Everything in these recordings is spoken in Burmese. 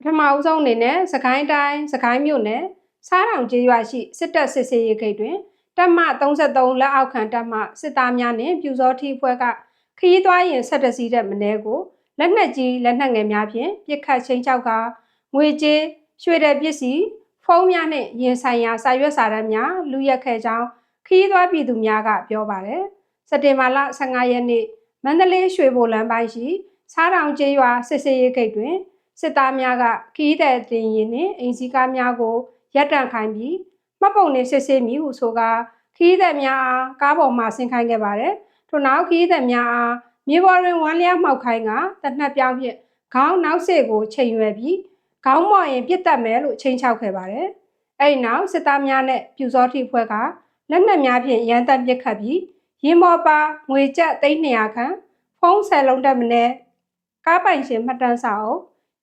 ပထမဦးဆုံးအနေနဲ့စကိုင်းတိုင်းစကိုင်းမြို့နယ်စားတောင်ကျေးရွာရှိစစ်တပ်စစ်ဆေးရေးဂိတ်တွင်တပ်မ33လက်အောက်ခံတပ်မစစ်သားများနှင့်ပြူစောထီအဖွဲ့ကခရီးသွားရင်ဆက်တစည်းတဲ့မနေ့ကိုလက်နက်ကြီးလက်နက်ငယ်များဖြင့်ပစ်ခတ်ချင်းချောက်ကငွေကြေးရွှေတဲ့ပစ္စည်းဖုန်းများနှင့်ရင်ဆိုင်ရာစာရွက်စာတမ်းများလူရက်ခဲ့ကြောင်းခရီးသွားပြည်သူများကပြောပါတယ်စက်တင်ဘာလ15ရက်နေ့မန္တလေးရွှေဘိုလမ်းပိုင်းရှိစားတောင်ကျေးရွာစစ်ဆေးရေးဂိတ်တွင် စစ်သားများကခီးတဲ့တင်ရင်နှင့်အိမ်စီကားများကိုရပ်တန့်ခိုင်းပြီးမှတ်ပုံနှင့်စစ်ဆေးမိဟုဆိုကာခီးတဲ့များအားကားပေါ်မှဆင်းခိုင်းခဲ့ပါတယ်။ထို့နောက်ခီးတဲ့များအားမြေပေါ်တွင်ဝမ်းလျားမှောက်ခိုင်းကတနက်ပြောင်းဖြင့်ခေါင်းနောက်စေကိုချိန်ရွယ်ပြီးခေါင်းမော့ရင်ပြစ်တက်မယ်လို့ချိန်ချောက်ခဲ့ပါတယ်။အဲဒီနောက်စစ်သားများနဲ့ပြူစောတိဖွဲ့ကလက်နက်များဖြင့်ရန်တပ်ပစ်ခတ်ပြီးရင်မော်ပါငွေကျပ်300ခန့်ဖုံးဆယ်လုံးတက်မနဲ့ကားပိုင်ရှင်မှတ်တမ်းစာအုပ်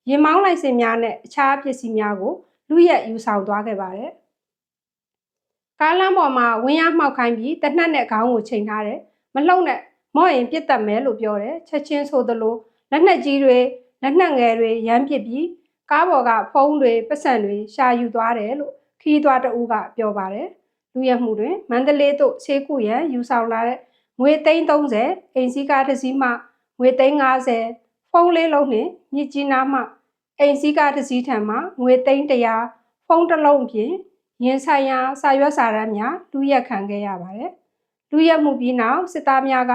ရင်မောင်းလိုက်စင်များနဲ့အခြားပစ္စည်းများကိုလူရက်ယူဆောင်သွားခဲ့ပါတယ်။ကားလမ်းပေါ်မှာဝင်းရမှောက်ခိုင်းပြီးတနက်နဲ့ခေါင်းကိုချိန်ထားတယ်။မလှုပ်နဲ့မော့ရင်ပြစ်တက်မယ်လို့ပြောတယ်။ချက်ချင်းဆိုသလိုလက်နက်ကြီးတွေလက်နက်ငယ်တွေရမ်းပစ်ပြီးကားပေါ်ကဖုံးတွေပတ်စံတွေရှာယူသွားတယ်လို့ခီးသွားတအူးကပြောပါတယ်။လူရက်မှုတွင်မန္တလေးသို့ဆေးကုရန်ယူဆောင်လာတဲ့ငွေ330အိမ်စီးကားတစ်စီးမှငွေ350 ဖုန်းလေးလုံးနှင့်မြစ်ကြီးနားမှအိမ်စည်းကားတစ်စီးထံမှငွေသိန်း100ဖုန်းတစ်လုံးဖြင့်ရင်ဆိုင်ရာစာရွက်စာတမ်းများလူရက်ခံခဲ့ရပါတယ်။လူရက်မှုပြီးနောက်စစ်သားများက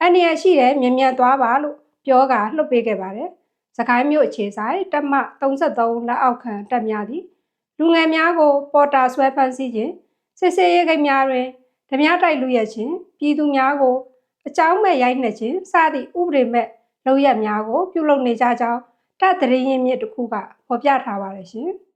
အန္တရာယ်ရှိတဲ့မြင်မြန်သွားပါလို့ပြောကာလှုပ်ပေးခဲ့ပါတယ်။စကိုင်းမြို့အခြေဆိုင်တပ်မ33လက်အောက်ခံတပ်များသည်လူငယ်များကိုပေါ်တာဆွဲဖမ်းဆီးခြင်းစစ်ဆေးရေးကိန်းများတွင်ဓမြတိုက်လူရက်ခြင်းပြည်သူများကိုအကြောင်းမဲ့ရိုက်နှက်ခြင်းစသည့်ဥပဒေမဲ့ လုပ်ရက်များကိုပြုလုပ်နေကြကြောင်းတပ်တရင်ရင်မြစ်တစ်ခုကဖော်ပြထားပါတယ်ရှင်။